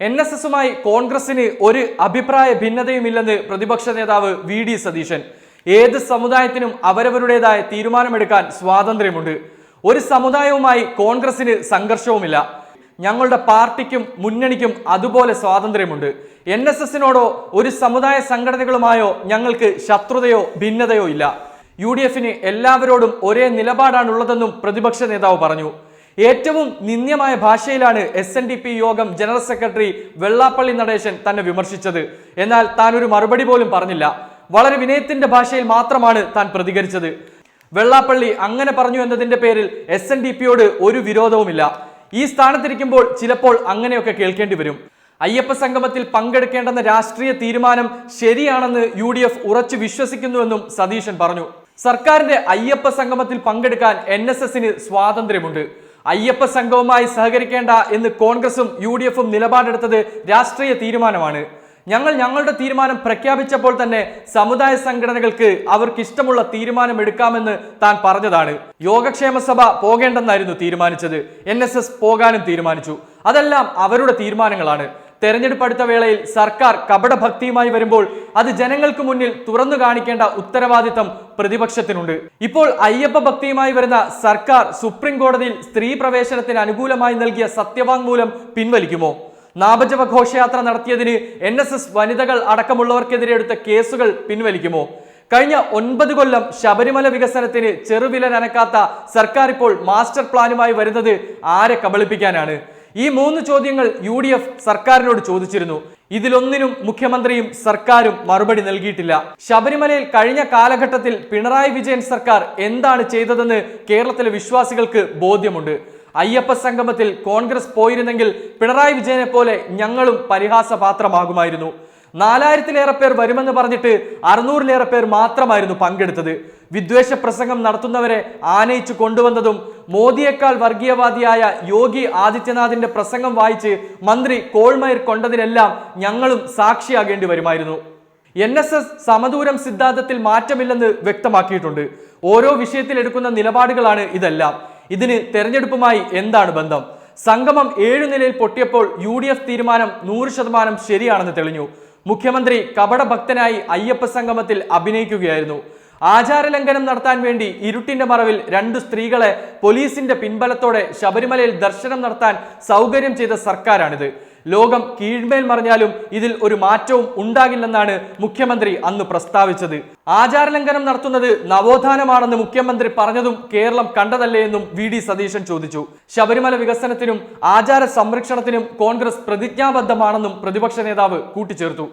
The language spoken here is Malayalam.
എൻ എസ് എസുമായി കോൺഗ്രസിന് ഒരു അഭിപ്രായ ഭിന്നതയുമില്ലെന്ന് പ്രതിപക്ഷ നേതാവ് വി ഡി സതീശൻ. ഏത് സമുദായത്തിനും അവരവരുടേതായ തീരുമാനമെടുക്കാൻ സ്വാതന്ത്ര്യമുണ്ട്. ഒരു സമുദായവുമായി കോൺഗ്രസിന് സംഘർഷവുമില്ല. ഞങ്ങളുടെ പാർട്ടിക്കും മുന്നണിക്കും അതുപോലെ സ്വാതന്ത്ര്യമുണ്ട്. എൻ എസ് എസിനോടോ ഒരു സമുദായ സംഘടനകളുമായോ ഞങ്ങൾക്ക് ശത്രുതയോ ഭിന്നതയോ ഇല്ല. യു ഡി എഫിന് എല്ലാവരോടും ഒരേ നിലപാടാണുള്ളതെന്നും പ്രതിപക്ഷ നേതാവ് പറഞ്ഞു. ഏറ്റവും നിന്ദ്യമായ ഭാഷയിലാണ് എസ് എൻ ഡി പി യോഗം ജനറൽ സെക്രട്ടറി വെള്ളാപ്പള്ളി നടേശൻ തന്നെ വിമർശിച്ചത്. എന്നാൽ താൻ ഒരു മറുപടി പോലും പറഞ്ഞില്ല. വളരെ വിനയത്തിന്റെ ഭാഷയിൽ മാത്രമാണ് താൻ പ്രതികരിച്ചത്. വെള്ളാപ്പള്ളി അങ്ങനെ പറഞ്ഞു എന്നതിന്റെ പേരിൽ എസ് എൻ ഡി പിയോട് ഒരു വിരോധവുമില്ല. ഈ സ്ഥാനത്തിരിക്കുമ്പോൾ ചിലപ്പോൾ അങ്ങനെയൊക്കെ കേൾക്കേണ്ടി വരും. അയ്യപ്പ സംഗമത്തിൽ പങ്കെടുക്കേണ്ടെന്ന രാഷ്ട്രീയ തീരുമാനം ശരിയാണെന്ന് യു ഡി എഫ് ഉറച്ചു വിശ്വസിക്കുന്നുവെന്നും സതീശൻ പറഞ്ഞു. സർക്കാരിന്റെ അയ്യപ്പ സംഗമത്തിൽ പങ്കെടുക്കാൻ എൻ എസ് എസിന് സ്വാതന്ത്ര്യമുണ്ട്. അയ്യപ്പ സംഘവുമായി സഹകരിക്കേണ്ട എന്ന് കോൺഗ്രസും യു ഡി എഫും നിലപാടെടുത്തത് രാഷ്ട്രീയ തീരുമാനമാണ്. ഞങ്ങൾ ഞങ്ങളുടെ തീരുമാനം പ്രഖ്യാപിച്ചപ്പോൾ തന്നെ സമുദായ സംഘടനകൾക്ക് അവർക്ക് ഇഷ്ടമുള്ള തീരുമാനം എടുക്കാമെന്ന് താൻ പറഞ്ഞതാണ്. യോഗക്ഷേമ സഭ പോകേണ്ടെന്നായിരുന്നു തീരുമാനിച്ചത്. എൻ പോകാനും തീരുമാനിച്ചു. അതെല്ലാം അവരുടെ തീരുമാനങ്ങളാണ്. തെരഞ്ഞെടുപ്പ് അടുത്ത വേളയിൽ സർക്കാർ കപടഭക്തിയുമായി വരുമ്പോൾ അത് ജനങ്ങൾക്ക് മുന്നിൽ തുറന്നു കാണിക്കേണ്ട ഉത്തരവാദിത്തം പ്രതിപക്ഷത്തിനുണ്ട്. ഇപ്പോൾ അയ്യപ്പ ഭക്തിയുമായി വരുന്ന സർക്കാർ സുപ്രീം കോടതിയിൽ സ്ത്രീ പ്രവേശനത്തിന് അനുകൂലമായി നൽകിയ സത്യവാങ്മൂലം പിൻവലിക്കുമോ? നാപജപ ഘോഷയാത്ര നടത്തിയതിന് എൻ എസ് എസ് വനിതകൾ അടക്കമുള്ളവർക്കെതിരെ എടുത്ത കേസുകൾ പിൻവലിക്കുമോ? കഴിഞ്ഞ ഒൻപത് കൊല്ലം ശബരിമല വികസനത്തിന് ചെറുവില നനക്കാത്ത സർക്കാർ ഇപ്പോൾ മാസ്റ്റർ പ്ലാനുമായി വരുന്നത് ആരെ കബളിപ്പിക്കാനാണ്? ഈ മൂന്ന് ചോദ്യങ്ങൾ യു ഡി എഫ് സർക്കാരിനോട് ചോദിച്ചിരുന്നു. ഇതിലൊന്നിനും മുഖ്യമന്ത്രിയും സർക്കാരും മറുപടി നൽകിയിട്ടില്ല. ശബരിമലയിൽ കഴിഞ്ഞ കാലഘട്ടത്തിൽ പിണറായി വിജയൻ സർക്കാർ എന്താണ് ചെയ്തതെന്ന് കേരളത്തിലെ വിശ്വാസികൾക്ക് ബോധ്യമുണ്ട്. അയ്യപ്പ സംഗമത്തിൽ കോൺഗ്രസ് പോയിരുന്നെങ്കിൽ പിണറായി വിജയനെ പോലെ ഞങ്ങളും പരിഹാസപാത്രമാകുമായിരുന്നു. നാലായിരത്തിലേറെ പേർ വരുമെന്ന് പറഞ്ഞിട്ട് അറുന്നൂറിലേറെ പേർ മാത്രമായിരുന്നു പങ്കെടുത്തത്. വിദ്വേഷ പ്രസംഗം നടത്തുന്നവരെ ആനയിച്ചു കൊണ്ടുവന്നതും മോദിയേക്കാൾ വർഗീയവാദിയായ യോഗി ആദിത്യനാഥിന്റെ പ്രസംഗം വായിച്ച് മന്ത്രി കോൾമയർ കൊണ്ടതിനെല്ലാം ഞങ്ങളും സാക്ഷിയാകേണ്ടി വരുമായിരുന്നു. എൻ എസ് എസ് സമദൂരം സിദ്ധാന്തത്തിൽ മാറ്റമില്ലെന്ന് വ്യക്തമാക്കിയിട്ടുണ്ട്. ഓരോ വിഷയത്തിൽ എടുക്കുന്ന നിലപാടുകളാണ് ഇതെല്ലാം. ഇതിന് തെരഞ്ഞെടുപ്പുമായി എന്താണ് ബന്ധം? സംഗമം ഏഴു നിലയിൽ പൊട്ടിയപ്പോൾ യു തീരുമാനം നൂറ് ശതമാനം ശരിയാണെന്ന് തെളിഞ്ഞു. മുഖ്യമന്ത്രി കപടഭക്തനായി അയ്യപ്പ സംഗമത്തിൽ അഭിനയിക്കുകയായിരുന്നു. ആചാരലംഘനം നടത്താൻ വേണ്ടി ഇരുട്ടിന്റെ മറവിൽ രണ്ട് സ്ത്രീകളെ പോലീസിന്റെ പിൻബലത്തോടെ ശബരിമലയിൽ ദർശനം നടത്താൻ സൗകര്യം ചെയ്ത സർക്കാരാണിത്. ലോകം കീഴ്മേൽ മറിഞ്ഞാലും ഇതിൽ ഒരു മാറ്റവും ഉണ്ടാകില്ലെന്നാണ് മുഖ്യമന്ത്രി അന്ന് പ്രസ്താവിച്ചത്. ആചാരലംഘനം നടത്തുന്നത് നവോത്ഥാനമാണെന്ന് മുഖ്യമന്ത്രി പറഞ്ഞതും കേരളം കണ്ടതല്ലേ എന്നും വി ഡി സതീശൻ ചോദിച്ചു. ശബരിമല വികസനത്തിനും ആചാര സംരക്ഷണത്തിനും കോൺഗ്രസ് പ്രതിജ്ഞാബദ്ധമാണെന്നും പ്രതിപക്ഷ നേതാവ് കൂട്ടിച്ചേർത്തു.